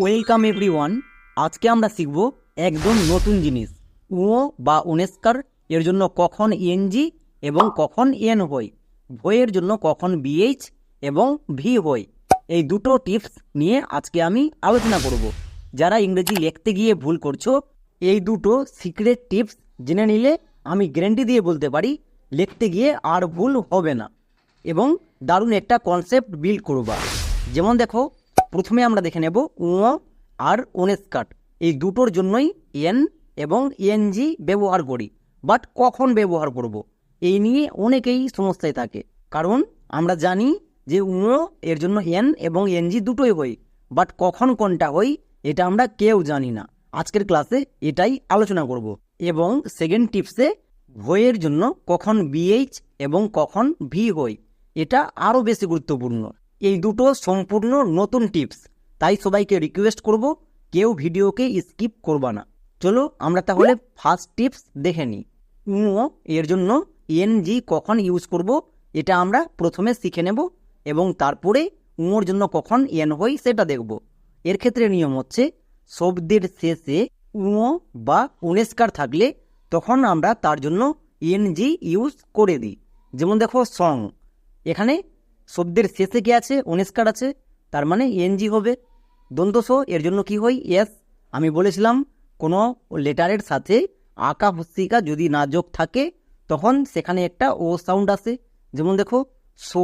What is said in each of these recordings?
Welcome everyone আজকে আমরা শিখব একদম নতুন জিনিস, উও বা উনেস্কার, এর জন্য কখন এনজি এবং কখন এন হয় ভয়ের জন্য কখন বিএইচ এবং ভি হয় এই দুটো টিপস নিয়ে আজকে আমি আলোচনা করব। যারা ইংরেজি লিখতে গিয়ে ভুল করছ, এই দুটো সিক্রেট টিপস জেনে নিলে আমি গ্যারেন্টি দিয়ে বলতে পারি, লিখতে গিয়ে আর ভুল হবে না। এবং দারুণ একটা কনসেপ্ট বিল্ড করবা। যেমন দেখো প্রথমে আমরা দেখে নেব উঁ আর ওনেস্কাট এই দুটোর জন্যই এন এবং এনজি ব্যবহার করি বাট কখন ব্যবহার করব। এই নিয়ে অনেকেই সমস্যায় থাকে, কারণ আমরা জানি যে উঁ এর জন্য এন এবং এনজি দুটোই হয় বাট কখন কোনটা হয় এটা আমরা কেউ জানি না। আজকের ক্লাসে এটাই আলোচনা করব, এবং সেকেন্ড টিপসে ভয়ের জন্য কখন বিএইচ এবং কখন ভি হয়, এটা আরও বেশি গুরুত্বপূর্ণ। এই দুটো সম্পূর্ণ নতুন টিপস তাই সবাইকে রিকোয়েস্ট করব, কেউ ভিডিওকে স্কিপ করবা না। চলো আমরা তাহলে ফার্স্ট টিপস দেখে নিই। উঁ এর জন্য এনজি কখন ইউজ করব, এটা আমরা প্রথমে শিখে নেব এবং তারপরে উঁর জন্য কখন এন হই সেটা দেখব। এর ক্ষেত্রে নিয়ম হচ্ছে, শব্দের শেষে উঁ বা উনেস্কার থাকলে তখন আমরা তার জন্য এনজি ইউজ করে দিই। যেমন দেখো সং এখানে শব্দের শেষে কি আছে? অনিস্কার আছে। তার মানে এনজি হবে। দন্তস এর জন্য কি হয়? এস আমি বলেছিলাম, কোনো লেটারের সাথে আঁকা হস্তিকা যদি না যোগ থাকে, তখন সেখানে একটা ও সাউন্ড আসে। যেমন দেখো, সো,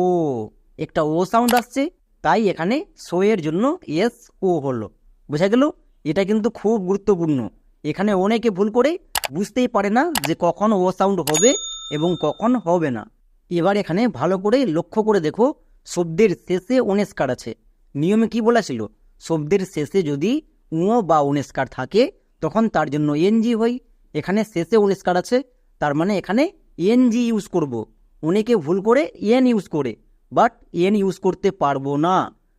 একটা ও সাউন্ড আসছে, তাই এখানে সো এর জন্য এস ও হলো। বোঝা গেল? এটা কিন্তু খুব গুরুত্বপূর্ণ। এখানে অনেকে ভুল করে, বুঝতেই পারে না যে কখন ও সাউন্ড হবে এবং কখন হবে না। এবার এখানে ভালো করে লক্ষ্য করে দেখো, শব্দের শেষে অনেস্কার আছে। নিয়মে কি বলা ছিল? শব্দের শেষে যদি উঁ বা অনেস্কার থাকে, তখন তার জন্য এনজি হয়। এখানে শেষে অনেস্কার আছে, তার মানে এখানে এনজি ইউজ করব। অনেকে ভুল করে এন ইউজ করে বাট এন ইউজ করতে পারব না।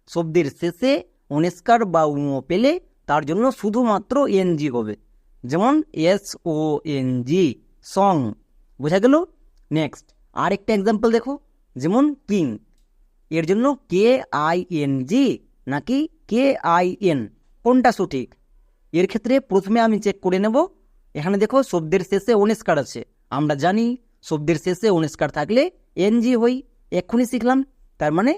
শব্দের শেষে অনেস্কার বা উঁ পেলে তার জন্য শুধুমাত্র এনজি হবে। যেমন S O N G song বোঝা গেল? নেক্সট আরেকটা এক্সাম্পল দেখো। যেমন কিং। এর জন্য কে আই এন জি নাকি কে আই এন কোনটা সঠিক? এর ক্ষেত্রে প্রথমে আমি চেক করে নেব। এখানে দেখো, শব্দের শেষে অনেস্কার আছে। আমরা জানি, শব্দের শেষে অনেস্কার থাকলে এনজি হই। এক্ষুনি শিখলাম। তার মানে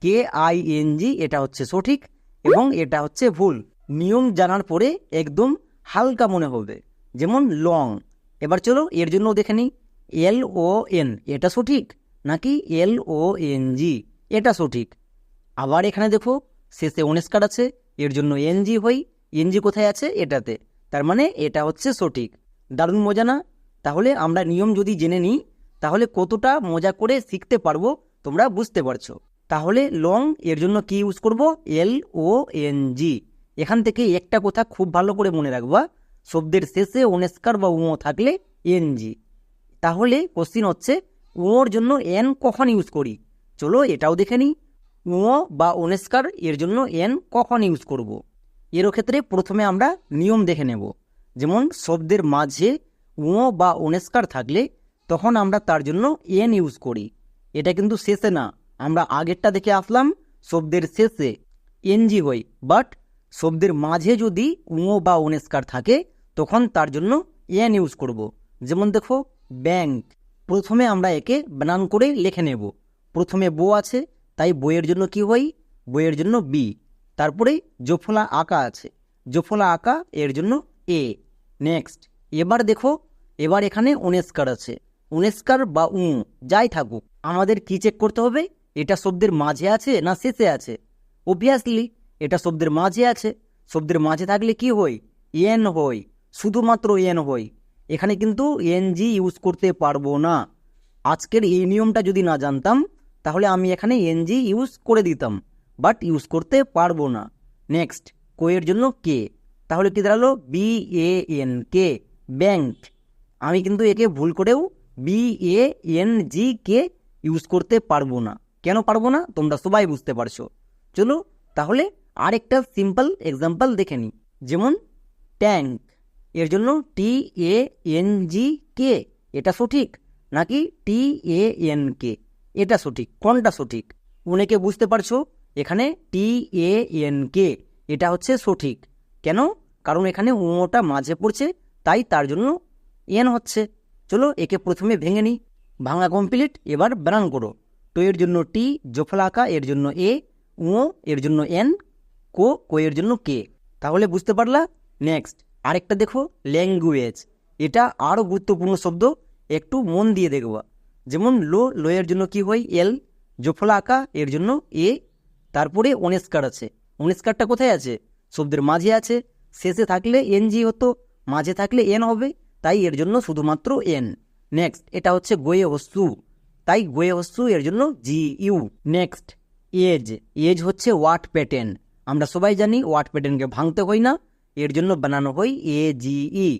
কে আই এন জি এটা হচ্ছে সঠিক এবং এটা হচ্ছে ভুল। নিয়ম জানার পরে একদম হালকা মনে হবে। যেমন লং এবার চলো, এর জন্য দেখে নিই। এল ও এন এটা সঠিক? নাকি এল ও এন জি এটা সঠিক। আবার এখানে দেখো, শেষে অনেস্কার আছে, এর জন্য এনজি হই এনজি কোথায় আছে? এটাতে। তার মানে এটা হচ্ছে সঠিক। দারুণ মজা না? তাহলে আমরা নিয়ম যদি জেনে নিই, তাহলে কতটা মজা করে শিখতে পারব তোমরা বুঝতে পারছ। তাহলে লং এর জন্য কি ইউজ করব? এল ও এন জি এখান থেকে একটা কথা খুব ভালো করে মনে রাখবা। শব্দের শেষে অনেস্কার বা উঁ থাকলে এনজি তাহলে কোশ্চিন হচ্ছে উঁর জন্য এন কখন ইউজ করি? চলো এটাও দেখে নিই। উঁ বা অনেস্কার এর জন্য এন কখন ইউজ করব। এর ক্ষেত্রে প্রথমে আমরা নিয়ম দেখে নেব। যেমন শব্দের মাঝে উঁ বা অনেস্কার থাকলে তখন আমরা তার জন্য এন ইউজ করি। এটা কিন্তু শেষে না, আমরা আগেরটা দেখে আসলাম, শব্দের শেষে এনজি হই বাট শব্দের মাঝে যদি উঁ বা অনেস্কার থাকে, তখন তার জন্য এন ইউজ করব। যেমন দেখো ব্যাংক। প্রথমে আমরা একে বানান করে লিখে নেব। প্রথমে বো আছে, তাই বইয়ের জন্য কি হয়? বইয়ের জন্য বি। তারপরে জোফলা আঁকা আছে। জোফলা আঁকা, এর জন্য এ। নেক্সট, এবার দেখো, এবার এখানে উনেস্কার আছে। উনেস্কার বা উঁ, যাই থাকুক, আমাদের কি চেক করতে হবে? এটা শব্দের মাঝে আছে না শেষে আছে? অবভিয়াসলি এটা শব্দের মাঝে আছে। শব্দের মাঝে থাকলে কি হয়? এন হয়। শুধুমাত্র এন হয়। এখানে কিন্তু এনজি ইউজ করতে পারব না। আজকের এই নিয়মটা যদি না জানতাম, তাহলে আমি এখানে এনজি ইউজ করে দিতাম বাট ইউজ করতে পারব না। নেক্সট কোয়ের জন্য কে? তাহলে কি দাঁড়াল? B A N K bank আমি কিন্তু একে ভুল করেও B A N G K use করতে পারব না। কেন পারব না? তোমরা সবাই বুঝতে পারছ। চলো, তাহলে আরেকটা সিম্পল এক্সাম্পল দেখে নিই। যেমন ট্যাঙ্ক এর জন্য টি এ এন জি কে এটা সঠিক? নাকি টি এ এন কে এটা সঠিক। কোনটা সঠিক? অনেকে বুঝতে পারছ? এখানে টি এ এন কে এটা হচ্ছে সঠিক। কেন? কারণ এখানে উঁটা মাঝে পড়ছে, তাই তার জন্য এন হচ্ছে। চলো একে প্রথমে ভেঙে নিই। ভাঙা কমপ্লিট এবার ব্রান করো। তো এর জন্য টি জোফলাকা এর জন্য এ উঁ এর জন্য এন, কো কো এর জন্য কে। তাহলে বুঝতে পারলা? নেক্সট আরেকটা দেখো ল্যাঙ্গুয়েজ এটা আরও গুরুত্বপূর্ণ শব্দ, একটু মন দিয়ে দেখব যেমন লো লো এর জন্য কি হয়? এল, জোফলা আঁকা, এর জন্য এ। তারপরে অনেস্কার আছে। অনেস্কারটা কোথায় আছে? শব্দের মাঝে আছে। শেষে থাকলে এন জি হতো, মাঝে থাকলে এন হবে, তাই এর জন্য শুধুমাত্র এন। নেক্সট এটা হচ্ছে গোয়ে হস্যু তাই গোয়ে হস্যু এর জন্য G, U. Next age. Age হচ্ছে ওয়াট প্যাটার্ন আমরা সবাই জানি ওয়াট প্যাটার্নকে ভাঙতে হয় না। এর জন্য বানানো হয় এ জি ই।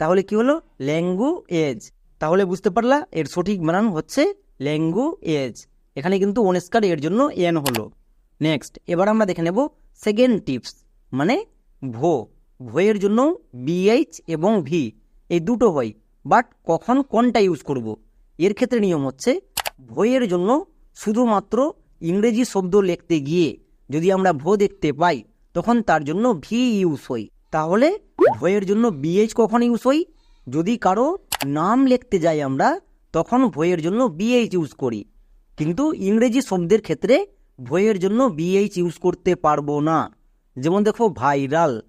তাহলে কি হলো? ল্যাঙ্গু এজ তাহলে বুঝতে পারলা, এর সঠিক বানান হচ্ছে ল্যাঙ্গু এজ এখানে কিন্তু অনেস্কার এর জন্য এন হলো। নেক্সট, এবার আমরা দেখে নেব সেকেন্ড টিপস মানে ভো। ভোয়ের জন্য বিএইচ এবং ভি, এই দুটো হয়। বাট কখন কোনটা ইউজ করব। এর ক্ষেত্রে নিয়ম হচ্ছে ভোয়ের জন্য শুধুমাত্র ইংরেজি শব্দ লিখতে গিয়ে যদি আমরা ভো দেখতে পাই, তখন তার জন্য ভি ইউজ হই তাহলে ভয়ের জন্য বিএইচ কখন ইউজ হই যদি কারও নাম লিখতে যাই আমরা, তখন ভয়ের জন্য বিএইচ ইউজ করি। কিন্তু ইংরেজি শব্দের ক্ষেত্রে ভয়ের জন্য বিএইচ ইউজ করতে পারব না। যেমন দেখো ভাইরাল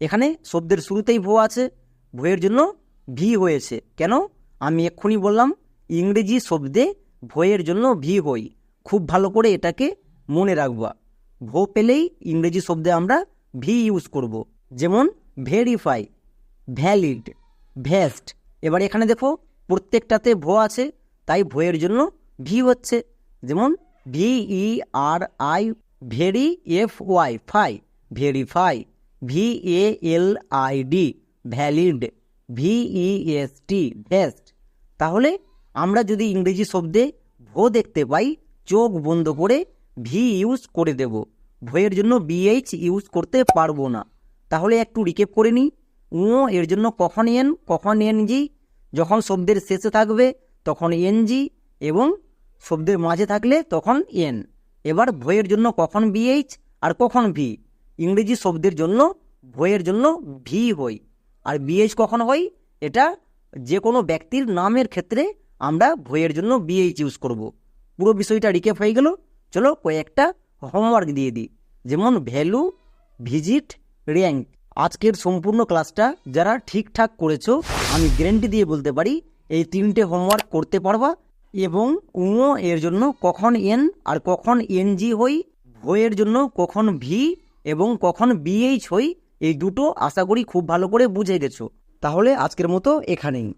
এখানে শব্দের শুরুতেই ভো আছে ভয়ের জন্য ভি হয়েছে। কেন? আমি এক্ষুনি বললাম, ইংরেজি শব্দে ভয়ের জন্য ভি হই। খুব ভালো করে এটাকে মনে রাখবা। ভো পেলেই ইংরেজি শব্দে আমরা ভি ইউজ করব। যেমন ভেরিফাই ভ্যালিড ভেস্ট এবার এখানে দেখো, প্রত্যেকটাতে ভো আছে, তাই ভোয়ের জন্য ভি হচ্ছে। যেমন V E R I very F Y fy verify V A L I D valid V E S T vest তাহলে আমরা যদি ইংরেজি শব্দে ভো দেখতে পাই, চোখ বন্ধ করে ভি ইউজ করে দেব। ভয়ের জন্য বিএইচ ইউজ করতে পারব না। তাহলে একটু রিকেপ করে নিই। উঁ, এর জন্য কখন এন, কখন এনজি যখন শব্দের শেষে থাকবে, তখন এনজি এবং শব্দের মাঝে থাকলে তখন এন। এবার ভয়ের জন্য কখন বিএইচ আর কখন ভি? ইংরেজি শব্দের জন্য, ভয়ের জন্য ভি হই। আর বিএইচ কখন হয় এটা যে কোনো ব্যক্তির নামের ক্ষেত্রে আমরা ভয়ের জন্য বিএইচ ইউজ করব। পুরো বিষয়টা রিকেপ হয়ে গেল। চলো কয়েকটা হোমওয়ার্ক দিয়ে দিই। যেমন ভ্যালু, ভিজিট র্যাঙ্ক আজকের সম্পূর্ণ ক্লাসটা যারা ঠিকঠাক করেছ, আমি গ্যারেন্টি দিয়ে বলতে পারি, এই তিনটে হোমওয়ার্ক করতে পারবা এবং উঁ এর জন্য কখন এন আর কখন এনজি হই ভয়ের জন্য কখন ভি এবং কখন বিএইচ হই, এই দুটো আশা করি খুব ভালো করে বুঝে গেছো। তাহলে আজকের মতো এখানেই।